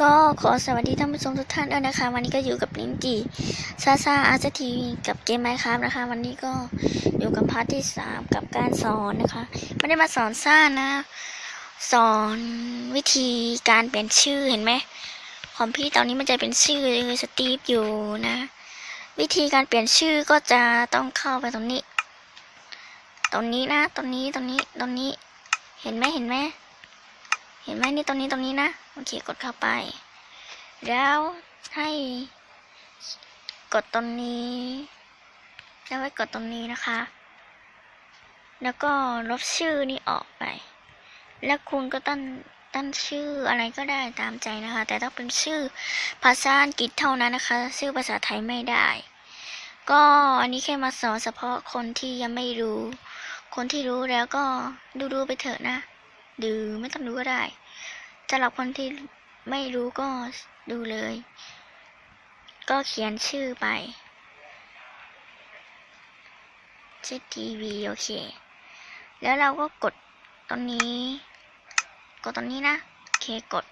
ก็ขอสวัสดีท่านผู้ชมทุกท่านด้วยนะคะ วันนี้ก็อยู่กับลินจีซาซาอาร์ตทีกับเกมไมค์ครับนะคะ วันนี้ก็อยู่กับพาร์ทที่สามกับการสอนนะคะไม่ได้มาสอนซ่านะ สอนวิธีการเปลี่ยนชื่อเห็นไหมของพี่ตอนนี้มันจะเป็นชื่อสตีฟอยู่นะ วิธีการเปลี่ยนชื่อก็จะต้องเข้าไปตรงนี้ ตรงนี้นะตรงนี้ตรงนี้ตรงนี้ เห็นไหมเห็นไหมเห็นไหมนี่ตรงนี้ตรงนี้นะ โอเคกดเข้าไป แล้วให้กดตรงนี้ แล้วไว้กดตรงนี้นะคะ แล้วก็ลบชื่อนี้ออกไป แล้วคุณก็ตั้งตั้งชื่ออะไรก็ได้ตามใจนะคะ แต่ต้องเป็นชื่อภาษาอังกฤษเท่านั้นนะคะ ชื่อภาษาไทยไม่ได้ ก็อันนี้แค่มาสอนเฉพาะคนที่ยังไม่รู้ คนที่รู้แล้วก็ดูๆไปเถอะนะ ดูไม่ต้องดูก็ได้ สำหรับคนที่ไม่รู้ก็ดูเลย ก็เขียนชื่อไปชื่อทีวีโอเค แล้วเราก็กดตรงนี้ กดตรงนี้นะ โอเคกด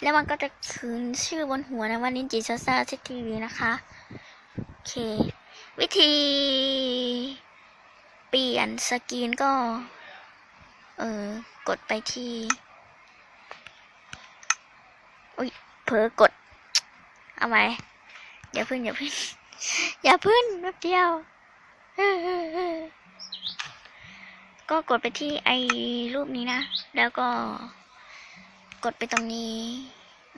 แล้วมันก็จะคืนชื่อบนหัวนะว่านินจิซาซาชื่อทีวีนะคะ โอเค วิธี เปลี่ยนสกรีนก็ เออ กดไปที่ อุ้ย เผลอกด เอาไหมอย่าพึ่งอย่าพึ่งอย่าพึ่งแป๊บเดียว ก็กดไปที่ไอรูปนี้นะ แล้วก็กดไปตรงนี้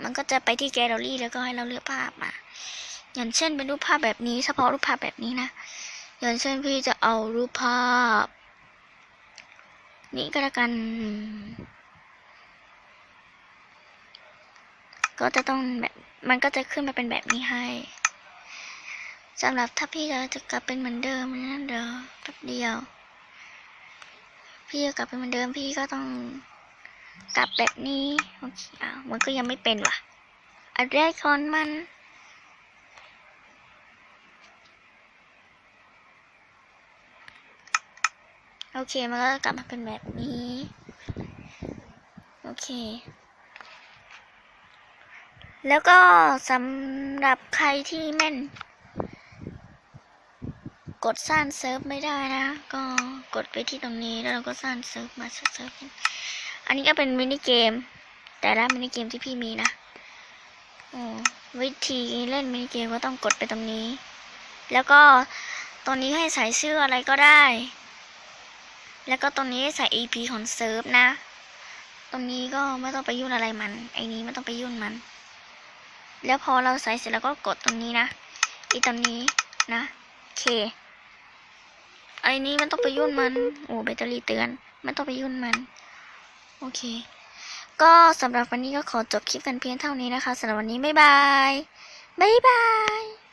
มันก็จะไปที่แกลเลอรี่แล้วก็ให้เราเลือกภาพมา อย่างเช่นเป็นรูปภาพแบบนี้เฉพาะรูปภาพแบบนี้นะ อย่างเช่นพี่จะเอารูปภาพ นี่ก็แล้วกัน ก็จะต้องแบบมันก็จะขึ้นมาเป็นแบบนี้ให้สำหรับถ้าพี่จะกลับเป็นเหมือนเดิมนะเดี๋ยวแป๊บเดียว พี่จะกลับเป็นเหมือนเดิมพี่ก็ต้องกลับแบบนี้โอเคอ้าวมันก็ยังไม่เป็นว่ะอะไรก่อนมันโอเค มันก็กลับมาเป็นแบบนี้ โอเค แล้วก็สำหรับใครที่แม่น กดสร้างเซิร์ฟไม่ได้นะ ก็กดไปที่ตรงนี้แล้วเราก็สร้างเซิร์ฟมาเซิร์ฟอันนี้ก็เป็นมินิเกม แต่ละมินิเกมที่พี่มีนะวิธีเล่นมินิเกมก็ต้องกดไปตรงนี้ แล้วก็ตรงนี้ให้ใส่ชื่ออะไรก็ได้ แล้วก็ตรงนี้ใส่ EP ของเซิร์ฟนะ ตรงนี้ก็ไม่ต้องไปยุ่นอะไรมัน ไอ้นี้ไม่ต้องไปยุ่นมัน แล้วพอเราใส่เสร็จแล้วก็กดตรงนี้นะอีตรงนี้นะโอเคไอ้นี้มันต้องไปยุ่นมันโอ้แบตเตอรี่เตือนมันต้องไปยุ่นมันโอเค ก็สำหรับวันนี้ก็ขอจบคลิปกันเพียงเท่านี้นะคะสำหรับวันนี้บ๊ายบายบ๊ายบาย